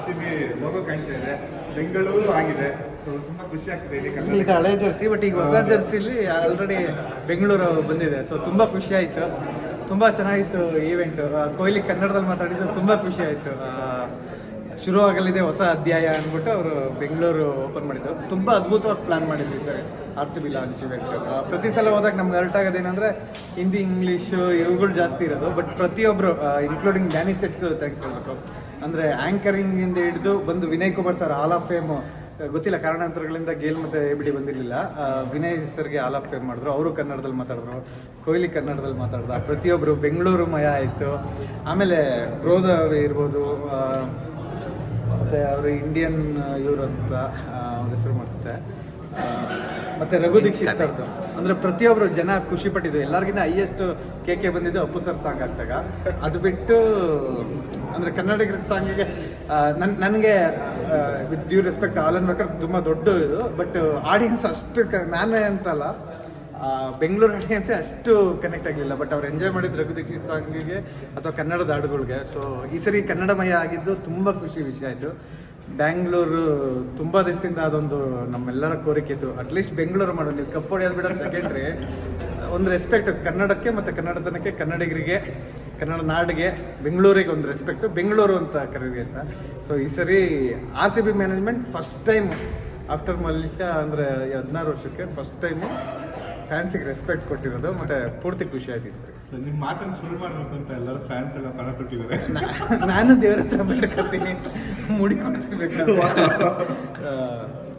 R C B logo ಕಾಣ್ತಾ ಇದೆ. ಬೆಂಗಳೂರು ಆಗಿದೆ. ಸೊ ತುಂಬಾ ಖುಷಿ ಆಗ್ತಿದೆ ಇಲ್ಲಿ ಇದು ಹಳೆ ಜರ್ಸಿ ಬಟ್ ಈಗ ಹೊಸ ಜರ್ಸಿಲಿ ಆಲ್ರೆಡಿ ಬೆಂಗಳೂರು ಬಂದಿದೆ. ಸೊ ತುಂಬಾ ಖುಷಿ ಆಯ್ತು. ತುಂಬಾ ಚೆನ್ನಾಗಿತ್ತು ಈವೆಂಟ್ ಕೊಹ್ಲಿ ಕನ್ನಡದಲ್ಲಿ ಮಾತಾಡಿದ್ದು ತುಂಬಾ ಖುಷಿ ಆಯಿತು. ಶುರುವಾಗಲಿದೆ ಹೊಸ ಅಧ್ಯಾಯ ಅಂದ್ಬಿಟ್ಟು ಅವರು ಬೆಂಗಳೂರು ಓಪನ್ ಮಾಡಿದ್ದು ತುಂಬ ಅದ್ಭುತವಾಗಿ ಪ್ಲಾನ್ ಮಾಡಿದ್ವಿ sir. R C B launch event ಪ್ರತಿ ಸಲ ಹೋದಾಗ ನಮ್ಗೆ ಅರ್ಟ್ ಆಗೋದೇನೆಂದರೆ ಹಿಂದಿ ಇಂಗ್ಲೀಷು ಇವುಗಳು ಜಾಸ್ತಿ ಇರೋದು. ಬಟ್ ಪ್ರತಿಯೊಬ್ಬರು ಇನ್ಕ್ಲೂಡಿಂಗ್ ಡ್ಯಾನಿ ಹೇಳ್ಬೇಕು ಅಂದರೆ ಆ್ಯಂಕರಿಂಗಿಂದ ಹಿಡಿದು ಬಂದು Vinay Kumar sir hall of fame ಗೊತ್ತಿಲ್ಲ ಕಾರಣಾಂತರಗಳಿಂದ ಗೇಲ್ ಮತ್ತೆ ಎಬಿಡಿ ಬಂದಿರಲಿಲ್ಲ. ವಿನಯ್ ಸರ್ಗೆ ಆಲ್ ಆಫ್ ಫೇಮ್ ಮಾಡಿದ್ರು. ಅವರು ಕನ್ನಡದಲ್ಲಿ ಮಾತಾಡಿದ್ರು. ಕೊಹ್ಲಿ ಕನ್ನಡದಲ್ಲಿ ಮಾತಾಡ್ದ ಪ್ರತಿಯೊಬ್ಬರು ಬೆಂಗಳೂರು ಮಯ ಆಯಿತು. ಆಮೇಲೆ ಬ್ರೋದ ಇರ್ಬೋದು ಮತ್ತೆ ಅವರು ಇಂಡಿಯನ್ ಇವರು ಅಂತ ಅವ್ರ ಹೆಸರು ಮಾಡುತ್ತೆ ಮತ್ತೆ ರಘು ದೀಕ್ಷಿತ್ ಸರ್ದು. ಅಂದ್ರೆ ಪ್ರತಿಯೊಬ್ಬರು ಜನ ಖುಷಿ ಪಟ್ಟಿದ್ದು ಎಲ್ಲರಿಗಿಂತ ಹೈಯೆಸ್ಟ್ ಕೆ ಕೆ ಬಂದಿದ್ದು ಅಪ್ಪು ಸರ್ ಸಾಂಗ್ ಆಗ್ತಾಗ ಅದು ಬಿಟ್ಟು ಅಂದ್ರೆ ಕನ್ನಡಿಗರ ಸಾಂಗಿಗೆ ನನ್ ನನಗೆ ವಿತ್ ಡ್ಯೂ ರೆಸ್ಪೆಕ್ಟ್ ಆಲ್ ಬೇಕಾದ್ರೆ ತುಂಬ ದೊಡ್ಡ ಇದು ಬಟ್ ಆಡಿಯನ್ಸ್ ಅಷ್ಟು ನಾನೇ ಅಂತಲ್ಲ. ಬೆಂಗಳೂರು ಆಡಿಯನ್ಸೇ ಅಷ್ಟು ಕನೆಕ್ಟ್ ಆಗಲಿಲ್ಲ ಬಟ್ ಅವ್ರು ಎಂಜಾಯ್ ಮಾಡಿದ ರಘು ದೀಕ್ಷಿತ್ ಸಾಂಗಿಗೆ ಅಥವಾ ಕನ್ನಡದ ಹಾಡುಗಳಿಗೆ. ಸೊ ಈ ಸರಿ ಕನ್ನಡಮಯ ಆಗಿದ್ದು ತುಂಬ ಖುಷಿ ವಿಷಯ ಆಯಿತು ಬ್ಯಾಂಗ್ಳೂರು ತುಂಬ ದಿವಸದಿಂದ ಅದೊಂದು ನಮ್ಮೆಲ್ಲರ ಕೋರಿಕೆ ಇತ್ತು ಅಟ್ಲೀಸ್ಟ್ ಬೆಂಗಳೂರು ಮಾಡೋದು ನೀವು ಕಪ್ಪೋಡಿ ಹೇಳ್ಬಿಡ ಬಿಡೋ ಸೆಕೆಂಡ್ರಿ ಒಂದು ರೆಸ್ಪೆಕ್ಟ್ ಕನ್ನಡಕ್ಕೆ ಮತ್ತು ಕನ್ನಡತನಕ್ಕೆ, ಕನ್ನಡಿಗರಿಗೆ, ಕನ್ನಡ ನಾಡಿಗೆ, ಬೆಂಗಳೂರಿಗೆ ಒಂದು ರೆಸ್ಪೆಕ್ಟು ಬೆಂಗಳೂರು ಅಂತ ಕರೀರಿ ಅಂತ. ಸೊ ಈ ಸರಿ R C B management first time after Mallika ಅಂದರೆ ಹದಿನಾರು ವರ್ಷಕ್ಕೆ ಫಸ್ಟ್ ಟೈಮು ಫ್ಯಾನ್ಸಿಗೆ ರೆಸ್ಪೆಕ್ಟ್ ಕೊಟ್ಟಿರೋದು ಮತ್ತೆ ಪೂರ್ತಿ ಖುಷಿ ಆಯ್ತು ಸರ್ ಸರಿ. ಸೊ ನಿಮ್ ಮಾತನ್ನ ಶುರು ಮಾಡ್ಬೇಕು ಅಂತ ಎಲ್ಲರೂ ಫ್ಯಾನ್ಸ್ ಎಲ್ಲ ಪಣ ತೊಟ್ಟಿದ್ದಾರೆ. ನಾನು ದೇವ್ರ ಹತ್ರ ಮಾಡ್ಕೊತೀನಿ. ಮುಡಿ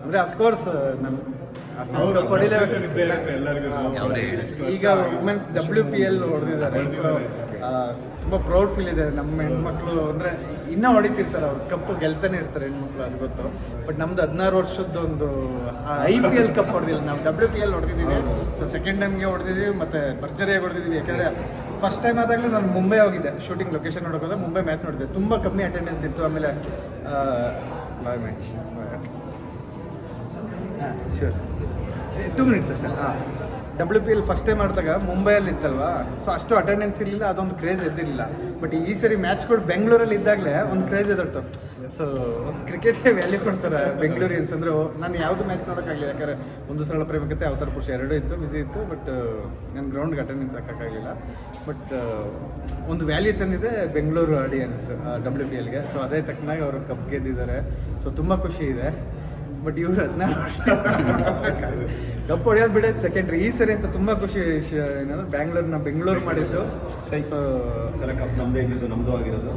ಅಂದರೆ ಅಫ್ಕೋರ್ಸ್ ನಾನು ಈಗ ವುಮೆನ್ಸ್ ಡಬ್ಲ್ಯೂ ಪಿ ಎಲ್ ಹೊಡೆದಿದ್ದಾರೆ. ಸೊ ತುಂಬ ಪ್ರೌಡ್ ಫೀಲ್ ಇದೆ ನಮ್ಮ ಹೆಣ್ಮಕ್ಳು. ಅಂದರೆ ಇನ್ನೂ ಹೊಡಿತಿರ್ತಾರೆ ಅವ್ರು. ಕಪ್ ಗೆಲ್ತಾನೆ ಇರ್ತಾರೆ ಹೆಣ್ಮಕ್ಳು ಅದು ಗೊತ್ತು. ಬಟ್ ನಮ್ದು ಹದಿನಾರು ವರ್ಷದ ಒಂದು ಐ ಪಿ ಎಲ್ ಕಪ್ ಹೊಡೆದಿಲ್ಲ. ನಾವು ಡಬ್ಲ್ಯೂ ಪಿ ಎಲ್ ಹೊಡೆದಿದ್ದೀವಿ. ಸೊ ಸೆಕೆಂಡ್ ಟೈಮ್ಗೆ ಹೊಡೆದಿದ್ದೀವಿ. ಮತ್ತು ಭರ್ಜರಿಯಾಗಿ ಹೊಡೆದಿದ್ದೀವಿ. ಯಾಕಂದರೆ ಫಸ್ಟ್ ಟೈಮ್ ಆದಾಗಲೂ ನಾನು ಮುಂಬೈ ಹೋಗಿದ್ದೆ. ಶೂಟಿಂಗ್ ಲೊಕೇಶನ್ ನೋಡೋಕೆ ಮುಂಬೈ ಮ್ಯಾಚ್ ನೋಡಿದೆ ತುಂಬ ಕಮ್ಮಿ ಅಟೆಂಡೆನ್ಸ್ ಇತ್ತು. ಆಮೇಲೆ ಬಾಯ್ ಮ್ಯಾಚ್ ಹಾಂ ಶೂರ್ ಟೂ ಮಿನಿಟ್ಸ್ ಅಷ್ಟೇ. ಹಾಂ. W P L first time ಆಡಿದಾಗ ಮುಂಬೈಯಲ್ಲಿ ಇತ್ತಲ್ವಾ? ಸೊ ಅಷ್ಟು ಅಟೆಂಡೆನ್ಸ್ ಇರಲಿಲ್ಲ, ಅದೊಂದು ಕ್ರೇಜ್ ಎದ್ದಿರಲಿಲ್ಲ. ಬಟ್ ಈ ಸರಿ ಮ್ಯಾಚ್ಗಳು ಬೆಂಗಳೂರಲ್ಲಿ ಇದ್ದಾಗಲೇ ಒಂದು ಕ್ರೇಜ್ ಎದುರ್ತು. ಸೊ ಕ್ರಿಕೆಟ್ಗೆ ವ್ಯಾಲ್ಯೂ ಕೊಡ್ತಾರೆ ಬೆಂಗಳೂರಿಯನ್ಸ್ ಅಂದರೆ ನಾನು ಯಾವುದು ಮ್ಯಾಚ್ ನೋಡೋಕ್ಕಾಗಲಿಲ್ಲ. ಯಾಕಂದರೆ ಒಂದು ಸರಳ ಪ್ರೇಮಕತೆ ಥರ ಪುರುಷ, ಎರಡೂ ಇತ್ತು ಬಿಸಿ ಇತ್ತು ಬಟ್ ನನ್ನ ಗ್ರೌಂಡ್ಗೆ ಅಟೆಂಡೆನ್ಸ್ ಹಾಕೋಕ್ಕಾಗಲಿಲ್ಲ. ಬಟ್ ಒಂದು ವ್ಯಾಲ್ಯೂ ತಂದಿದೆ ಬೆಂಗಳೂರು ಆಡಿಯನ್ಸ್ ಡಬ್ಲ್ಯೂ ಪಿ ಎಲ್ಗೆ ಸೊ ಅದೇ ತಕ್ಕನಾಗಿ ಅವರು ಕಪ್ ಗೆದ್ದಿದ್ದಾರೆ. ಸೊ ತುಂಬ ಖುಷಿ ಇದೆ. ಬಟ್ ಇವ್ರು ಅದನ್ನ ಕಪ್ಪು ಕಪ್ ಹೊಡೆಯೋದು ಬಿಡೋದು ಸೆಕೆಂಡ್ರಿ ಈ ಸರಿ ಅಂತ ತುಂಬಾ ಖುಷಿ ಏನಂದ್ರೆ ಬ್ಯಾಂಗ್ಳೂರ್ನ ಬೆಂಗಳೂರು ಮಾಡಿದ್ದು. ಸೊ ಸಲ ಕಪ್ ನಮ್ದೇ ಇದ್ದಿದ್ದು, ನಮ್ದು ಆಗಿರೋದು.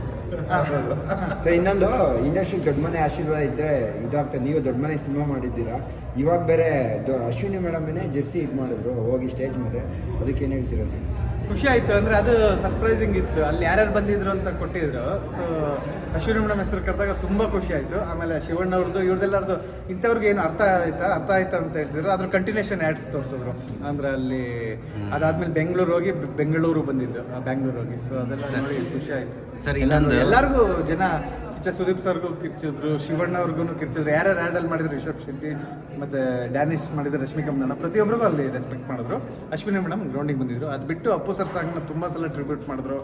ಸೊ ಇನ್ನೊಂದು ಇಂಡಸ್ಟ್ರಿ ದೊಡ್ಡ ಮನೆ ಆಶೀರ್ವಾದ ಇದ್ರೆ ಇದಾಗ್ತದೆ ನೀವು ದೊಡ್ಡ ಮನೆ ಸಿನಿಮಾ ಮಾಡಿದ್ದೀರಾ? ಇವಾಗ ಬೇರೆ ಅಶ್ವಿನಿ ಮೇಡಮ್ನೇ ಜೆರ್ಸಿ ಇದು ಮಾಡಿದ್ರು ಹೋಗಿ ಸ್ಟೇಜ್ ಮೇಲೆ. ಅದಕ್ಕೆ ಏನು ಹೇಳ್ತೀರಾ ಸರ್? ಖುಷಿ ಆಯ್ತು ಅಂದ್ರೆ ಅದು ಸರ್ಪ್ರೈಸಿಂಗ್ ಇತ್ತು. ಅಲ್ಲಿ ಯಾರ್ಯಾರು ಬಂದಿದ್ರು ಅಂತ ಕೊಟ್ಟಿದ್ರು. ಸೊ ಅಶ್ವಿನಿ ಮೇಡಮ್ ಹೆಸರು ಕರೆದಾಗ ತುಂಬಾ ಖುಷಿ ಆಯ್ತು. ಆಮೇಲೆ ಶಿವಣ್ಣ ಅವ್ರದ್ದು ಇವ್ರದ್ದೆಲ್ಲರದು ಇಂಥವ್ರಿಗೆ ಏನು ಅರ್ಥ ಆಯ್ತಾ? ಅರ್ಥ ಆಯ್ತಾ ಅಂತ ಹೇಳ್ತಿದ್ರು. ಅದ್ರ ಕಂಟಿನ್ಯೂಷನ್ ಆ್ಯಡ್ಸ್ ತೋರಿಸಿದ್ರು. ಅಂದ್ರೆ ಅಲ್ಲಿ ಅದಾದ್ಮೇಲೆ ಬೆಂಗಳೂರು ಹೋಗಿ ಬೆಂಗಳೂರು ಬಂದಿದ್ದು ಆ, ಬ್ಯಾಂಗ್ಳೂರು ಹೋಗಿ. ಸೊ ಅದೆಲ್ಲ ನೋಡಿ ಖುಷಿ ಆಯ್ತು. ಸರ್, ಇನ್ನೊಂದು- ಎಲ್ಲರಿಗೂ ಜನ ಕಿಚ್ಚ ಸುದೀಪ್ ಸರ್ಗೂ ಕಿರ್ಚಿದ್ರು, ಶಿವಣ್ಣ ಅವ್ರಿಗೂ ಕಿರ್ಚಿದ್ರು, ಯಾರ್ಯಾರು ಹ್ಯಾಂಡಲ್ ಮಾಡಿದ್ರು, ರಿಷಬ್ ಶೆಟ್ಟಿ ಮತ್ತೆ ಡ್ಯಾನಿಶ್ ಮಾಡಿದ್ರು ರಶ್ಮಿಕಾ ಮಂದಣ್ಣ ಪ್ರತಿಯೊಬ್ಬರಿಗೂ ಅಲ್ಲಿ ರೆಸ್ಪೆಕ್ಟ್ ಮಾಡಿದ್ರು. ಅಶ್ವಿನಿ ಮೇಡಮ್ ಗ್ರೌಂಡಿಗೆ ಬಂದಿದ್ರು. ಅದು ಬಿಟ್ಟು ಅಪ್ಪು ಸರ್ ಸಾಂಗ್ನ ತುಂಬ ಸಲ ಟ್ರಿಬ್ಯೂಟ್ ಮಾಡಿದ್ರು.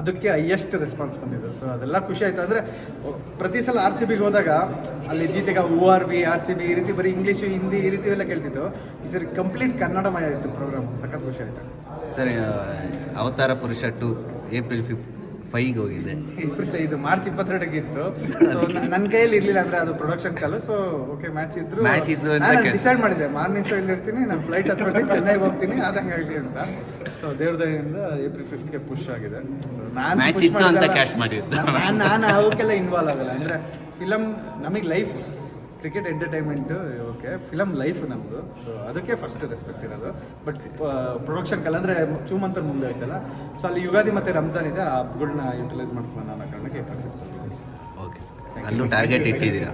ಅದಕ್ಕೆ ಹೈಯೆಸ್ಟ್ ರೆಸ್ಪಾನ್ಸ್ ಬಂದಿದ್ರು ಸೊ ಅದೆಲ್ಲ ಖುಷಿ ಆಯ್ತು. ಅಂದರೆ, ಪ್ರತಿ ಸಲ ಆರ್ ಸಿ ಬಿಗೆ ಹೋದಾಗ ಅಲ್ಲಿ ಜೀತೆಗ ಓ R B R C B ಈ ರೀತಿ ಬರೀ ಇಂಗ್ಲೀಷು ಹಿಂದಿ ಈ ರೀತಿ ಎಲ್ಲ ಕೇಳ್ತಿತ್ತು. ಈ ಸರಿ ಕಂಪ್ಲೀಟ್ ಕನ್ನಡಮಯ ಇತ್ತು ಪ್ರೋಗ್ರಾಮ್ ಸಖತ್ ಖುಷಿ ಆಯ್ತು. ಸರಿ ಅವತಾರ ಪುರುಷ ಟು ಏಪ್ರಿಲ್ ಫಿಫ್ ಫೈವ್ಗೆ ಹೋಗಿದೆ. ಇದು ಮಾರ್ಚ್ ಇಪ್ಪತ್ತೆರಡಕ್ಕಿತ್ತು ಸೊ ನನ್ನ ಕೈಯಲ್ಲಿ ಇರ್ಲಿಲ್ಲ ಅಂದ್ರೆ ಅದು production call so okay match ಇದ್ರು. ಮ್ಯಾಚ್ ಇದ್ರು ಅಂತ ಡಿಸೈಡ್ ಮಾಡಿದೆ. ಮಾರ್ನಿಂಗ್ ಶೋ ಇಲ್ಲಿ ಇರ್ತೀನಿ ನಾನು ಫ್ಲೈಟ್ ಹತ್ಕೊಂಡು ಚೆನ್ನೈಗೆ ಹೋಗ್ತೀನಿ ಆದಂಗೆ ಆಗಲಿ ಅಂತ. ಸೊ ದೇವ್ರ ದಯಿಂದ ಏಪ್ರಿಲ್ ಫಿಫ್ತ್ಗೆ ಪುಷ್ ಆಗಿದೆ. ಸೊ ನಾನು ಮ್ಯಾಚ್ ಇತ್ತು ಅಂತ ಕ್ಯಾಶ್ ಮಾಡಿದ್ದು. ನಾನು ನಾನು ಅವಕ್ಕೆಲ್ಲ ಇನ್ವಾಲ್ವ್ ಆಗಲ್ಲ. ಅಂದ್ರೆ ಫಿಲಮ್ ನಮಗೆ life cricket entertainment okay film life ನಮ್ದು. ಸೊ ಅದಕ್ಕೆ ಫಸ್ಟ್ ರೆಸ್ಪೆಕ್ಟ್ ಇರೋದು. ಬಟ್ ಪ್ರೊಡಕ್ಷನ್ ಕಲ್ ಅಂದರೆ ಮುಂದೆ ಆಯ್ತಲ್ಲ. ಸೊ ಅಲ್ಲಿ ಯುಗಾದಿ ಮತ್ತು ರಂಜಾನ್ ಇದೆ ಆ ಹಬ್ಬಗಳನ್ನ ಯುಟಿಲೈಸ್ ಮಾಡ್ಕೊಂಡು ಅನ್ನೋ ಕಾರಣಕ್ಕೆ ಏಪ್ರಿಲ್ ಫಿಫ್ತ್ ಓಕೆ ಸರ್ ಅಲ್ಲೂ ಟಾರ್ಗೆಟ್ ಇಟ್ಟಿದ್ದೀರಾ?